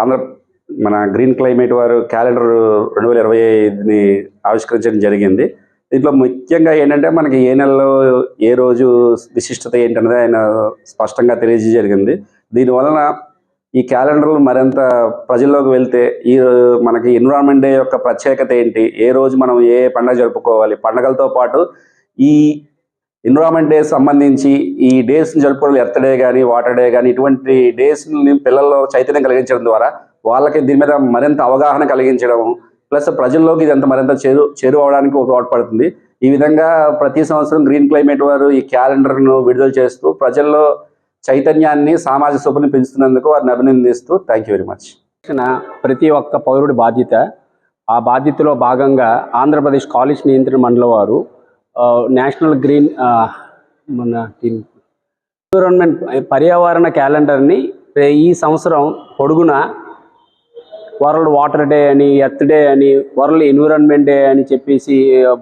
ఆంధ్ర మన green climate వారు calendar రెండు వేల ఇరవై ఐదుని ఆవిష్కరించడం జరిగింది. దీంట్లో ముఖ్యంగా ఏంటంటే మనకి ఏ నెలలో ఏ రోజు విశిష్టత ఏంటనేది ఆయన స్పష్టంగా తెలియజే జరిగింది. దీనివలన ఈ క్యాలెండర్లు మరింత ప్రజల్లోకి వెళ్తే ఈ మనకి ఎన్విరాన్మెంట్ డే యొక్క ప్రత్యేకత ఏంటి? ఏ రోజు మనం ఏ పండుగ జరుపుకోవాలి? పండగలతో పాటు ఈ ఎన్విరాన్మెంట్ డేస్ సంబంధించి ఈ డేస్ జరుపుకోవడం ఎర్త్ డే కానీ వాటర్ డే కానీ ఇటువంటి డేస్ పిల్లల్లో చైతన్యం కలిగించడం ద్వారా వాళ్ళకి దీని మీద మరింత అవగాహన కలిగించడం ప్లస్ ప్రజల్లోకి ఇదంతా మరింత చేరు చేరువవడానికి తోడ్పడుతుంది. ఈ విధంగా ప్రతి సంవత్సరం గ్రీన్ క్లైమేట్ వారు ఈ క్యాలెండర్ను విడుదల చేస్తూ ప్రజల్లో చైతన్యాన్ని సామాజిక శుభ్రని పెంచుతున్నందుకు వారిని అభినందిస్తూ థ్యాంక్ యూ వెరీ మచ్ ప్రతి ఒక్క పౌరుడి బాధ్యత ఆ బాధ్యతలో భాగంగా ఆంధ్రప్రదేశ్ కాలేజ్ నియంత్రణ మండలి వారు నేషనల్ గ్రీన్ మన ఎన్విరాన్మెంట్ పర్యావరణ క్యాలెండర్ని ఈ సంవత్సరం పొడుగున వరల్డ్ వాటర్ డే అని ఎర్త్ డే అని వరల్డ్ ఎన్విరాన్మెంట్ డే అని చెప్పేసి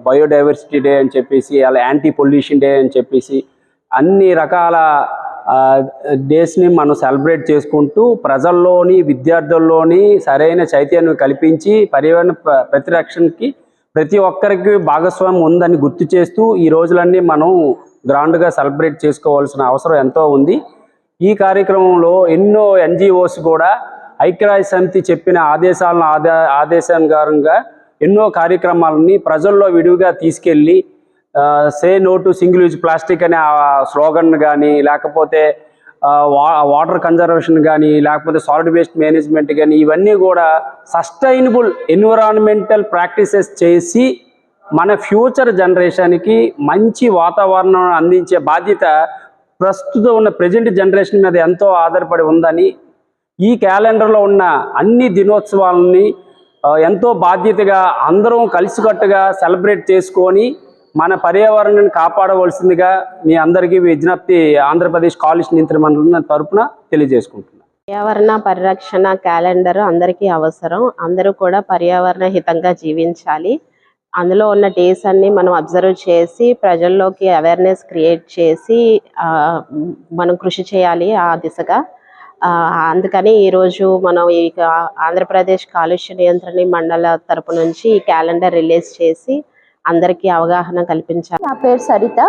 బయోడైవర్సిటీ డే అని చెప్పేసి అలా యాంటీ పొల్యూషన్ డే అని చెప్పేసి అన్ని రకాల డేస్ని మనం సెలబ్రేట్ చేసుకుంటూ ప్రజల్లోని విద్యార్థుల్లోని సరైన చైతన్యం కల్పించి పర్యావరణ ప్రతిరక్షణకి ప్రతి ఒక్కరికి భాగస్వామ్యం ఉందని గుర్తు చేస్తూ ఈ రోజులన్నీ మనం గ్రాండ్గా సెలబ్రేట్ చేసుకోవాల్సిన అవసరం ఎంతో ఉంది. ఈ కార్యక్రమంలో ఎన్నో ఎన్జిఓస్ కూడా ఐక్యరాజ్య సమితి చెప్పిన ఆదేశాలను ఆదా ఆదేశానుసారంగా ఎన్నో కార్యక్రమాలని ప్రజల్లో విడివిగా తీసుకెళ్ళి say no to single use plastic అనే స్లోగన్ కానీ లేకపోతే వాటర్ కన్జర్వేషన్ కానీ లేకపోతే సాలిడ్ వేస్ట్ మేనేజ్మెంట్ కానీ ఇవన్నీ కూడా సస్టైనబుల్ ఎన్విరాన్మెంటల్ ప్రాక్టీసెస్ చేసి మన ఫ్యూచర్ జనరేషన్కి మంచి వాతావరణం అందించే బాధ్యత ప్రస్తుతం ఉన్న ప్రజెంట్ జనరేషన్ మీద ఎంతో ఆధారపడి ఉందని ఈ క్యాలెండర్లో ఉన్న అన్ని దినోత్సవాలని ఎంతో బాధ్యతగా అందరం కలిసికట్టుగా సెలబ్రేట్ చేసుకొని మన పర్యావరణాన్ని కాపాడవలసిందిగా మీ అందరికీ విజ్ఞప్తి ఆంధ్రప్రదేశ్ కాలుష్య నియంత్రణ మండలం తరఫున తెలియజేసుకుంటున్నాను పర్యావరణ పరిరక్షణ క్యాలెండర్ అందరికీ అవసరం. అందరూ కూడా పర్యావరణ హితంగా జీవించాలి. అందులో ఉన్న డేస్ అన్ని మనం అబ్జర్వ్ చేసి ప్రజల్లోకి అవేర్నెస్ క్రియేట్ చేసి మనం కృషి చేయాలి ఆ దిశగా. అందుకని ఈరోజు మనం ఈ ఆంధ్రప్రదేశ్ కాలుష్య నియంత్రణ మండల తరపు నుంచి ఈ క్యాలెండర్ రిలీజ్ చేసి అందరికీ అవగాహన కల్పించాలి. నా పేరు సరిత.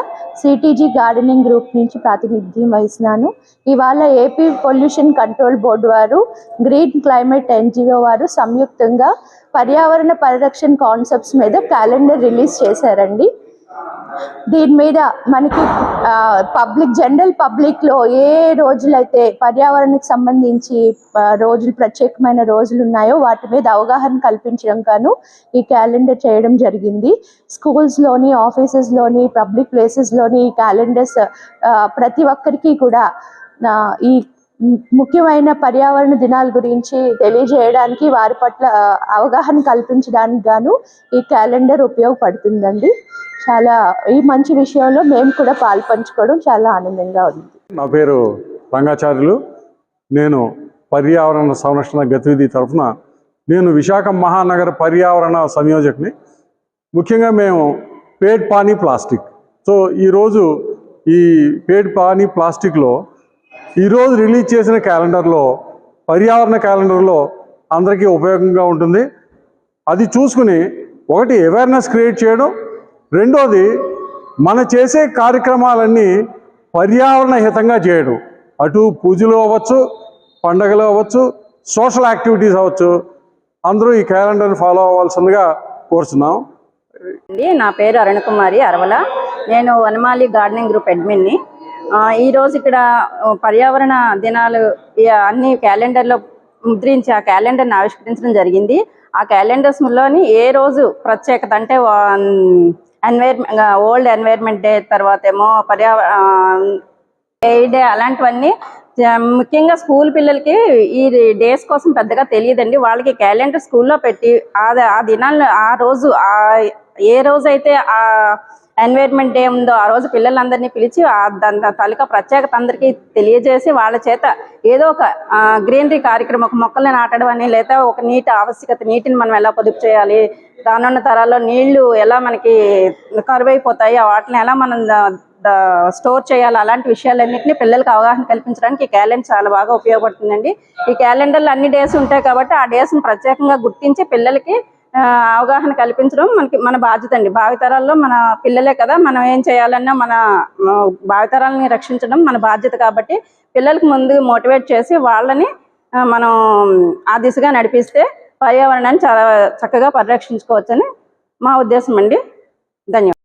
సిటీజీ గార్డెనింగ్ గ్రూప్ నుంచి ప్రాతినిధ్యం వహిస్తున్నాను. ఇవాళ ఏపీ పొల్యూషన్ కంట్రోల్ బోర్డు వారు గ్రీన్ క్లైమేట్ ఎన్జిఓ వారు సంయుక్తంగా పర్యావరణ పరిరక్షణ కాన్సెప్ట్స్ మీద క్యాలెండర్ రిలీజ్ చేశారండి. దీని మీద మనకి పబ్లిక్ జనరల్ పబ్లిక్లో ఏ రోజులైతే పర్యావరణకు సంబంధించి రోజులు ప్రత్యేకమైన రోజులు ఉన్నాయో వాటి మీద అవగాహన కల్పించడం గాను ఈ క్యాలెండర్ చేయడం జరిగింది. స్కూల్స్లోని ఆఫీసెస్లోని పబ్లిక్ ప్లేసెస్లోని ఈ క్యాలెండర్స్ ప్రతి ఒక్కరికి కూడా ఈ ముఖ్యమైన పర్యావరణ దినాల గురించి తెలియజేయడానికి వారి పట్ల అవగాహన కల్పించడానికి గాను ఈ క్యాలెండర్ ఉపయోగపడుతుందండి. చాలా ఈ మంచి విషయంలో మేము కూడా పాల్పంచుకోవడం చాలా ఆనందంగా ఉంది. నా పేరు రంగాచార్యులు. నేను పర్యావరణ సంరక్షణ గతివిధి తరఫున నేను విశాఖ మహానగర పర్యావరణ సంయోజకుని. ముఖ్యంగా మేము పేట్ పానీ ప్లాస్టిక్. సో ఈరోజు ఈ పేడ్ పానీ ప్లాస్టిక్లో ఈరోజు రిలీజ్ చేసిన క్యాలెండర్లో పర్యావరణ క్యాలెండర్లో అందరికీ ఉపయోగంగా ఉంటుంది. అది చూసుకుని ఒకటి అవేర్నెస్ క్రియేట్ చేయడం రెండోది మన చేసే కార్యక్రమాలన్నీ పర్యావరణ హితంగా చేయడం. అటు పూజలు అవ్వచ్చు పండగలు అవ్వచ్చు సోషల్ యాక్టివిటీస్ అవ్వచ్చు. అందరూ ఈ క్యాలెండర్ని ఫాలో అవ్వాల్సిందిగా కోరుచున్నాం. అండి నా పేరు అరుణకుమారి అరవల. నేను వనమాలి గార్డెనింగ్ గ్రూప్ అడ్మిన్ని. ఈరోజు ఇక్కడ పర్యావరణ దినాలు అన్ని క్యాలెండర్లో ముద్రించి ఆ క్యాలెండర్ని ఆవిష్కరించడం జరిగింది. ఆ క్యాలెండర్స్లోని ఏ రోజు ప్రత్యేకత అంటే ఎన్వైర్మెంట్ ఓల్డ్ ఎన్వైర్మెంట్ డే తర్వాత ఏమో పర్యావరణ డే అలాంటివన్నీ ముఖ్యంగా స్కూల్ పిల్లలకి ఈ డేస్ కోసం పెద్దగా తెలియదండి. వాళ్ళకి క్యాలెండర్ స్కూల్లో పెట్టి ఆ దినాలను ఆ రోజు ఏ రోజైతే ఆ ఎన్వైర్మెంట్ డే ఉందో ఆ రోజు పిల్లలందరినీ పిలిచి ఆ దాని తాలూకా ప్రత్యేకత అందరికీ తెలియజేసి వాళ్ళ చేత ఏదో ఒక గ్రీనరీ కార్యక్రమం ఒక మొక్కల్ని నాటడం అని లేదా ఒక నీటి ఆవశ్యకత నీటిని మనం ఎలా పొదుపు చేయాలి రానున్న తరాల్లో నీళ్ళు ఎలా మనకి కరువైపోతాయి ఆ వాటిని ఎలా మనం స్టోర్ చేయాలి అలాంటి విషయాలన్నింటినీ పిల్లలకు అవగాహన కల్పించడానికి ఈ క్యాలెండర్ చాలా బాగా ఉపయోగపడుతుందండి. ఈ క్యాలెండర్లు అన్ని డేస్ ఉంటాయి కాబట్టి ఆ డేస్ని ప్రత్యేకంగా గుర్తించి పిల్లలకి అవగాహన కల్పించడం మనకి మన బాధ్యత అండి. భావితరాల్లో మన పిల్లలే కదా మనం ఏం చేయాలన్నా మన భావితరాలని రక్షించడం మన బాధ్యత కాబట్టి పిల్లలకు ముందు మోటివేట్ చేసి వాళ్ళని మనం ఆ దిశగా నడిపిస్తే పర్యావరణాన్ని చాలా చక్కగా పరిరక్షించుకోవచ్చని మా ఉద్దేశం అండి. ధన్యవాదాలు.